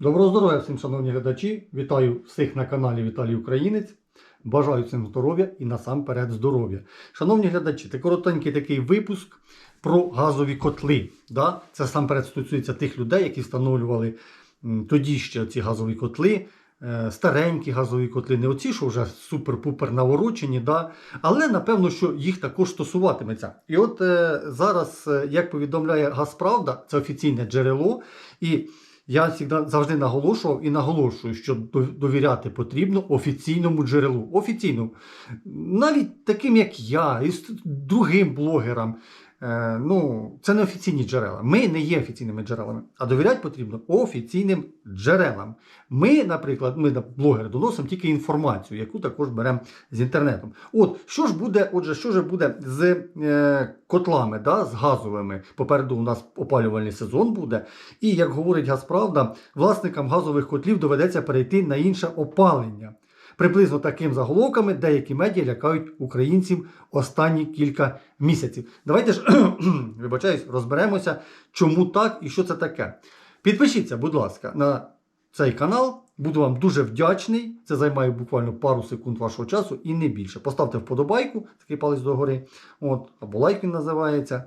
Доброго здоров'я всім, шановні глядачі! Вітаю всіх на каналі Віталій Українець. Бажаю всім здоров'я і насамперед здоров'я. Шановні глядачі, це коротенький такий випуск про газові котли. Да? Це насамперед стосується тих людей, які встановлювали тоді ще ці газові котли. е, Старенькі газові котли, не оці, що вже супер-пупер наворочені, да? але напевно, що їх також стосуватиметься. І от е, зараз, е, як повідомляє Газправда, це офіційне джерело, і я завжди, завжди наголошував і наголошую, що довіряти потрібно офіційному джерелу. Офіційному. Навіть таким, як я, і другим блогерам. Е, ну, це не офіційні джерела. Ми не є офіційними джерелами, а довіряти потрібно офіційним джерелам. Ми, наприклад, ми блогери доносимо тільки інформацію, яку також беремо з інтернетом. От що ж буде, отже, що ж буде з е, котлами, да, з газовими? Попереду у нас опалювальний сезон буде. І як говорить Газправда, власникам газових котлів доведеться перейти на інше опалення. Приблизно таким заголовками деякі медіа лякають українців останні кілька місяців. Давайте ж вибачаюсь, розберемося, чому так і що це таке. Підпишіться, будь ласка, на цей канал. Буду вам дуже вдячний. Це займає буквально пару секунд вашого часу і не більше. Поставте вподобайку, такий палець догори, от, або лайк він називається.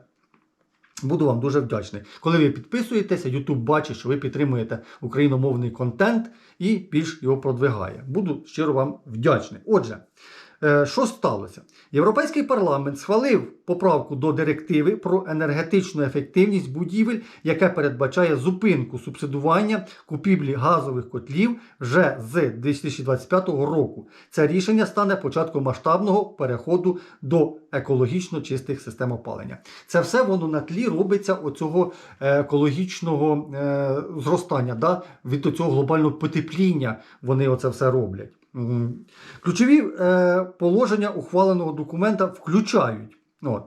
Буду вам дуже вдячний. Коли ви підписуєтеся, YouTube бачить, що ви підтримуєте україномовний контент і більш його продвигає. Буду щиро вам вдячний. Отже, що сталося? Європейський парламент схвалив поправку до директиви про енергетичну ефективність будівель, яка передбачає зупинку субсидування купівлі газових котлів вже з 2025 року. Це рішення стане початком масштабного переходу до екологічно чистих систем опалення. Це все воно на тлі робиться оцього е, екологічного е, зростання, да? від цього глобального потепління вони оце все роблять. Ключові е, положення ухваленого документа включають от,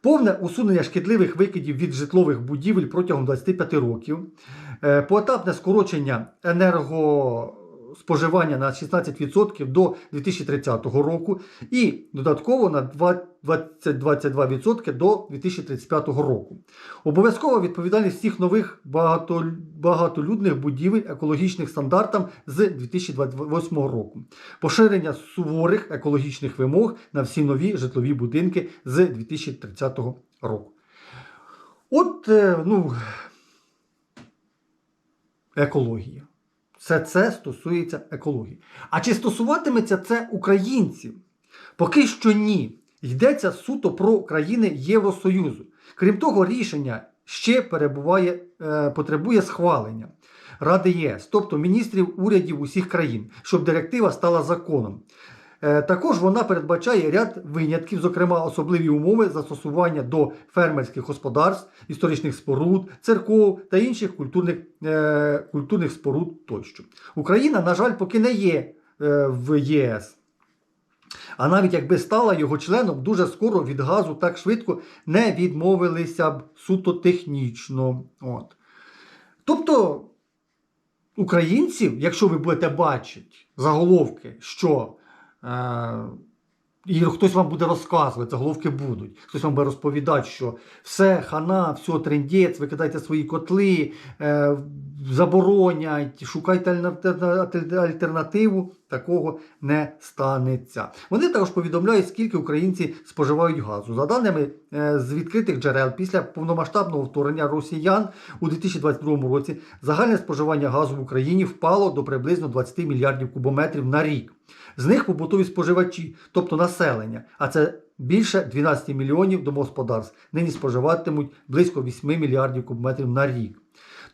повне усунення шкідливих викидів від житлових будівель протягом 25 років, е, поетапне скорочення енергоспоживання на 16% до 2030 року і додатково на 20-22% до 2035 року. Обов'язкова відповідальність всіх нових багатолюдних будівель екологічних стандартам з 2028 року. Поширення суворих екологічних вимог на всі нові житлові будинки з 2030 року. От, е, ну, екологія. Все це стосується екології. А чи стосуватиметься це українців? Поки що ні. Йдеться суто про країни Євросоюзу. Крім того, рішення ще перебуває, е, потребує схвалення Ради ЄС, тобто міністрів урядів усіх країн, щоб директива стала законом. Е, Також вона передбачає ряд винятків, зокрема особливі умови застосування до фермерських господарств, історичних споруд, церков та інших культурних, е, культурних споруд тощо. Україна, на жаль, поки не є е, в ЄС. А навіть якби стала його членом, дуже скоро від газу так швидко не відмовилися б суто технічно. От. Тобто українців, якщо ви будете бачити заголовки, що і хтось вам буде розказувати, заголовки будуть, хтось вам буде розповідати, що все, хана, все, трендець, викидайте свої котли, е, заборонять, шукайте альтернативу, такого не станеться. Вони також повідомляють, скільки українці споживають газу. За даними е, з відкритих джерел, після повномасштабного вторгнення росіян у 2022 році загальне споживання газу в Україні впало до приблизно 20 мільярдів кубометрів на рік. З них побутові споживачі, тобто населення, а це більше 12 мільйонів домогосподарств, нині споживатимуть близько 8 мільярдів кубометрів на рік.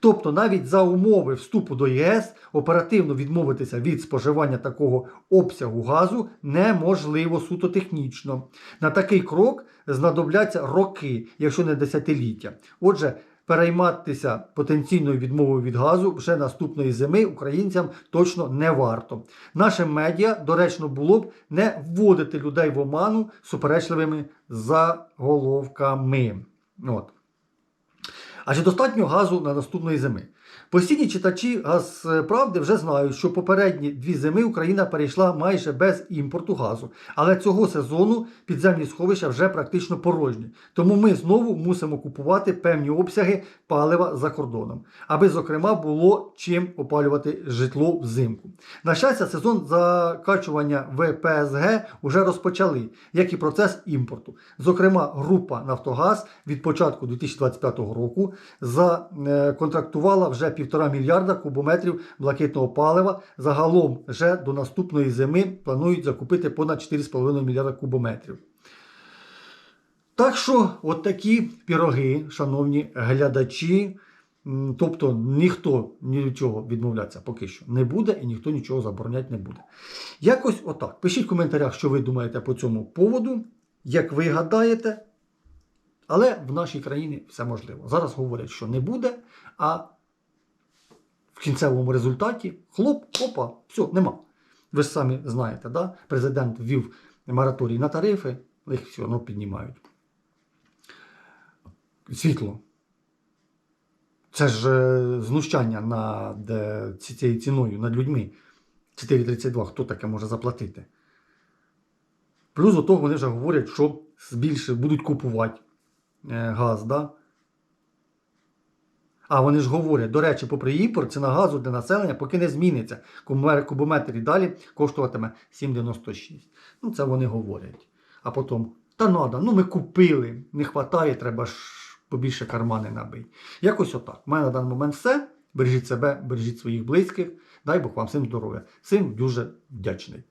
Тобто навіть за умови вступу до ЄС оперативно відмовитися від споживання такого обсягу газу неможливо суто технічно. На такий крок знадобляться роки, якщо не десятиліття. Отже, перейматися потенційною відмовою від газу вже наступної зими українцям точно не варто. Нашим медіа доречно було б не вводити людей в оману суперечливими заголовками. От. А чи достатньо газу на наступної зими? Постійні читачі «Газправди» вже знають, що попередні дві зими Україна перейшла майже без імпорту газу. Але цього сезону підземні сховища вже практично порожні. Тому ми знову мусимо купувати певні обсяги палива за кордоном, аби, зокрема, було чим опалювати житло взимку. На щастя, сезон закачування в ПСГ вже розпочали, як і процес імпорту. Зокрема, група Нафтогаз від початку 2025 року законтрактувала вже півтора мільярда кубометрів блакитного палива. Загалом вже до наступної зими планують закупити понад 4,5 мільярда кубометрів. Так що, от такі піроги, шановні глядачі. Тобто ніхто ні від чого відмовлятися поки що не буде і ніхто нічого забороняти не буде. Якось отак. Пишіть в коментарях, що ви думаєте по цьому поводу, як ви гадаєте. Але в нашій країні все можливо. Зараз говорять, що не буде, а в кінцевому результаті хлоп, опа, все, нема. Ви ж самі знаєте, да? президент ввів мораторій на тарифи, їх все одно піднімають. Світло. Це ж е, знущання над е, цією ціною, над людьми. 4,32. Хто таке може заплатити? Плюс до того вони вже говорять, що збільше будуть купувати е, газ. Да? А вони ж говорять, до речі, попри імпорт, ціна газу для населення поки не зміниться. Кубометр і далі коштуватиме 7,96. Ну, це вони говорять. А потім, та надо, ну ми купили, не вистачає, треба ж побільше кармани набити. Якось отак. У мене на даний момент все. Бережіть себе, бережіть своїх близьких. Дай Бог вам всім здоров'я. Всім дуже вдячний.